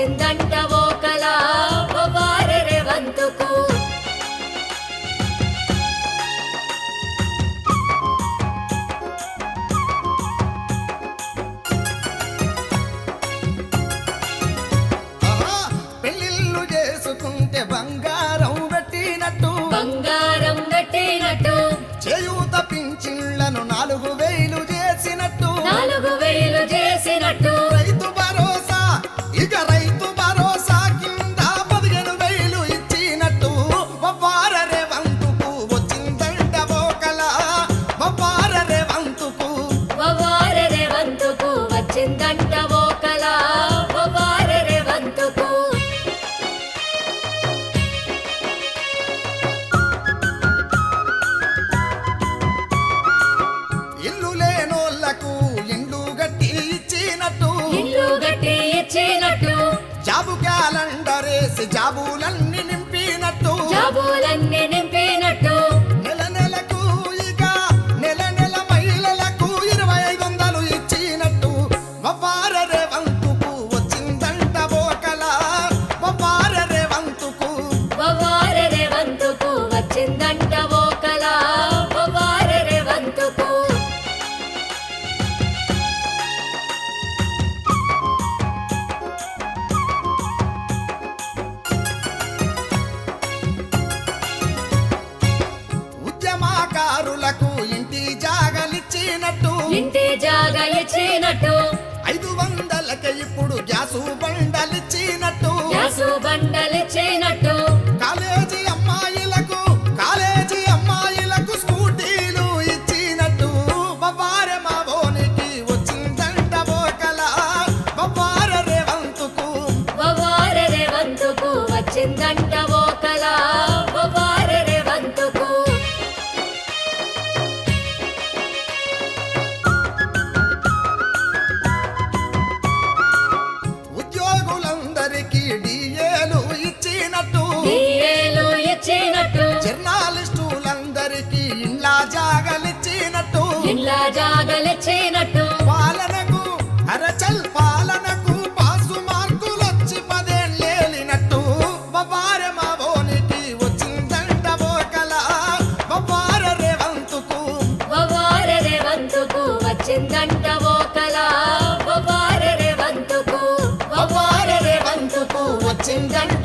వచ్చిందంట ఓ కళ రేవంతుకు చేసుకుంటే బంగారం పెట్టినట్టు. బంగారం పెట్టినట్టు. చేయూత పింఛన్లను నాలుగు వేలు చేసినట్టు. నాలుగు వేలు చేసినట్టు. క్యాలెండర్ ఉద్యమకారులకు ఇంటి జాగలిచ్చినట్టు. ఇంటి జాగా ఇచ్చినట్టు ఐదు వందలకి ఇప్పుడు గ్యాసు బండలిచ్చినట్టు. గ్యాసు బండలిచ్చినట్టు. కాలేజీ అమ్మాయిలకు కాలేజీ అమ్మాయిలకు స్కూటీలు ఇచ్చినట్టు. బొవ్వారె మా బోనికి వచ్చిందంట ఓకల బొవ్వారె రేవంతుకు వవారె వంతుకు వచ్చిందంట ఓకల జాగలిచ్చినట్టు ఇండ్ల జాగలిచ్చినట్టు. పాలనకు అరచల్ పాలనకు పాసు మార్కులొచ్చి పదేళ్ళేలినట్టు బొవ్వారె మా బోనికి వచ్చిందంట ఓకల బొవ్వారె రేవంతుకు వవారె వంతుకు వచ్చిందంట ఓకల వవారె వంతుకు బొవ్వారె రేవంతుకు వచ్చిందంట